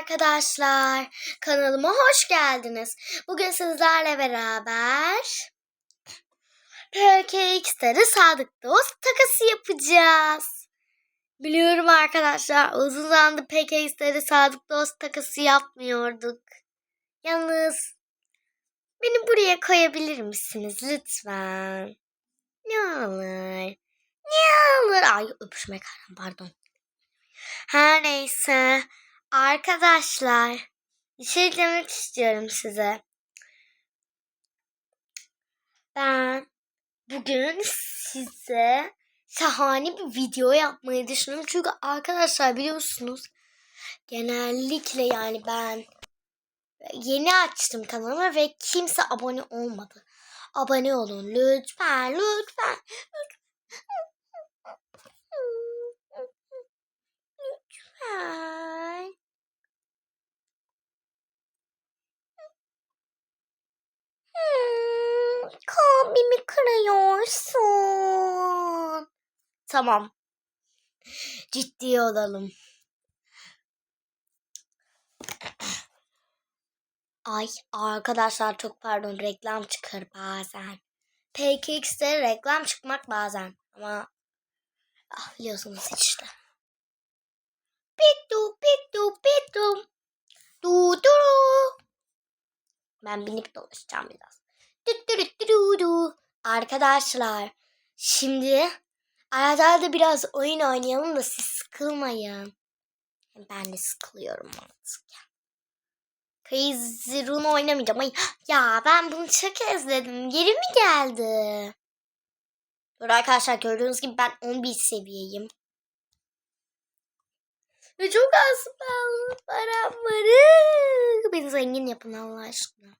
arkadaşlar. Kanalıma hoş geldiniz. Bugün sizlerle beraber PKX'leri Sadık Dost takası yapacağız. Biliyorum arkadaşlar uzun zamandır PKX'leri Sadık Dost takası yapmıyorduk. Yalnız beni buraya koyabilir misiniz lütfen? Ne olur. Ne olur. Ay öpüşmek haram pardon. Her neyse. Arkadaşlar. Bir şey demek istiyorum size. Ben bugün size şahane bir video yapmayı düşünüyorum. Çünkü arkadaşlar biliyorsunuz genellikle yani ben yeni açtım kanalımı ve kimse abone olmadı. Abone olun lütfen lütfen. Lütfen. Kalbimi kırıyorsun. Tamam. Ciddi olalım. Ay arkadaşlar çok pardon reklam çıkar bazen. PKX'de reklam çıkmak bazen ama ah, biliyorsunuz işte. Pitu pitu pitu. Du du. Ben binip dolaşacağım biraz. Arkadaşlar şimdi arada biraz oyun oynayalım da siz sıkılmayın. Ben de sıkılıyorum artık. Crazy Rune oynamayacağım. Ay, ya ben bunu çok özledim. Geri mi geldi? Dur arkadaşlar gördüğünüz gibi ben 11 seviyeyim. Ve çok az param var. Beni zengin yapın Allah aşkına.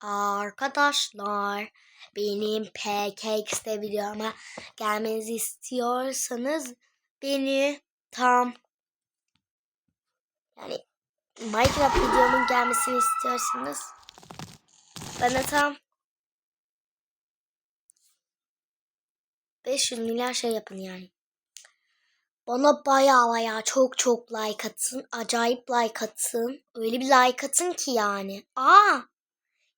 Arkadaşlar benim PKX'de videoma gelmenizi istiyorsanız beni tam yani Minecraft videomun gelmesini istiyorsanız bana tam 500 milyar şey yapın yani. Bana baya baya çok çok like atın. Acayip like atın. Öyle bir like atın ki yani. Aa!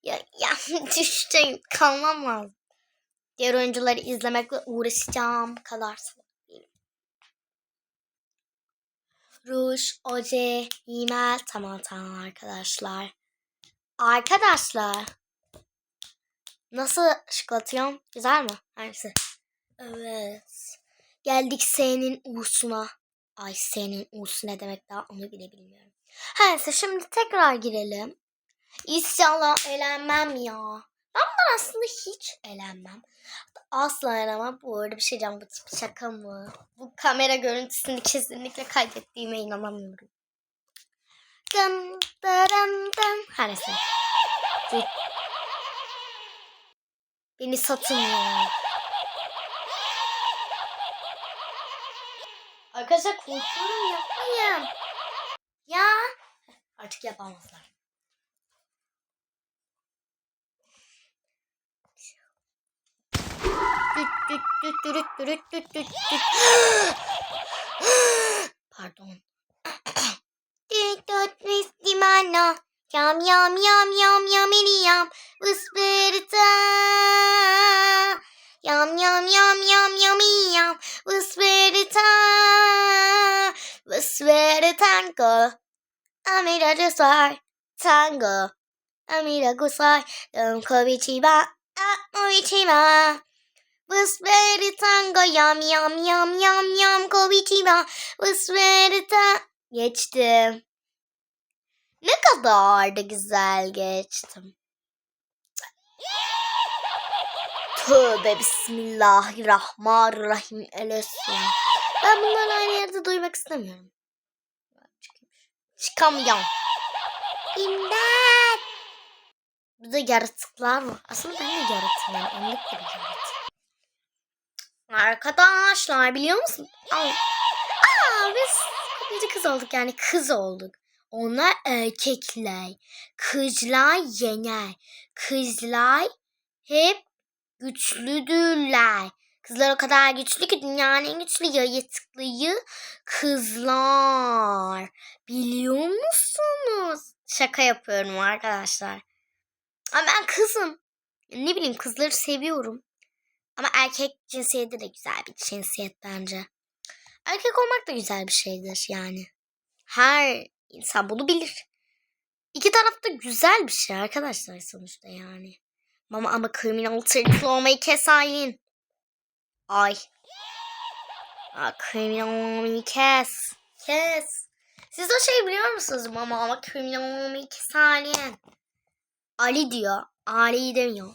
Ya, ya düştüm. Kalmam lazım. Diğer oyuncuları izlemekle uğraşacağım. Kalarsın. Ruj, oje, rimel. Tamam tamam arkadaşlar. Arkadaşlar. Nasıl şıklatıyorum? Güzel mi? Hangisi? Evet. Geldik senin uğusuna. Ay senin uğusu ne demek daha onu bile bilmiyorum. Neyse şimdi tekrar girelim. İnşallah elenmem ya. Ben bundan aslında hiç elenmem. Asla elenmem. Bu arada bir şey diyeceğim. Bu tip şaka mı? Bu kamera görüntüsünü kesinlikle kaydettiğime inanamıyorum. Dın dın dın. Her neyse. Beni satın ya. Arkadaşlar korkuyorum yapmayın. Ya. Artık yapamazlar. Düt dürüt dürüt düt düt düt. Pardon. Düt düt ristimano. Yam yam yam yam yam yam. Whisperita. Yam yam yam yam yam yam. Whisperita. Whisper tango. Amira gusar. Tango. Amira gusar. Don kovichiba. Ah, Whisper tango. Yam yam yam yam yam. Kovichiba. Whisper Geçtim. Ne kadar da güzel geçtim. Tövbe bismillahirrahmanirrahim elesin. Ben bunları aynı yerde duymak istemiyorum. Çıkamıyorum. İmdat. Burada yaratıklar var. Aslında ben de yaratığım yani. Gibi yaratık. Arkadaşlar biliyor musun? Aa, biz bir kız olduk yani kız olduk. Onlar erkekler. Kızlar yener. Kızlar hep güçlüdürler. Kızlar o kadar güçlü ki dünyanın en güçlü yaratıklıyı kızlar. Biliyor musunuz? Şaka yapıyorum arkadaşlar. Ama ben kızım. Ne bileyim kızları seviyorum. Ama erkek cinsiyeti de güzel bir cinsiyet bence. Erkek olmak da güzel bir şeydir yani. Her insan bunu bilir. İki taraf da güzel bir şey arkadaşlar sonuçta yani. Ama ama kriminal tırtıklı olmayı kes. Ay. Aa, kriminal olmayı kes. Kes. Siz o şeyi biliyor musunuz mama ama kriminal olmayı kes. Ali diyor. Ali demiyor.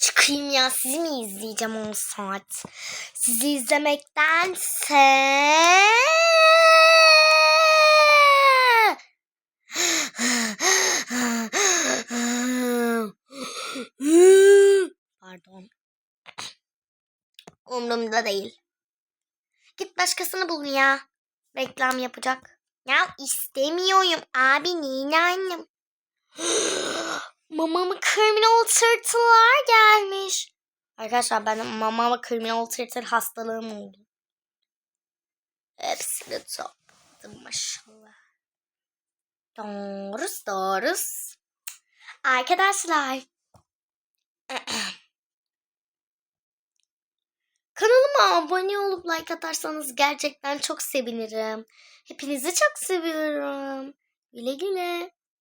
Çıkayım ya sizi mi izleyeceğim 10 saat? Sizi izlemektense... Pardon. Umurumda değil. Git başkasını bul ya. Reklam yapacak. Ya istemiyorum abi neyini annem. Mamamı kriminal tırtıllar gelmiş. Arkadaşlar ben mamama kriminal tırtıl hastalığım oldu. Hepsini topladım maşallah. Doğrus doğrus. Arkadaşlar. Kanalıma abone olup like atarsanız gerçekten çok sevinirim. Hepinizi çok seviyorum. Güle güle.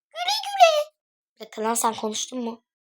Güle güle. Dakika lan sen konuştun mu?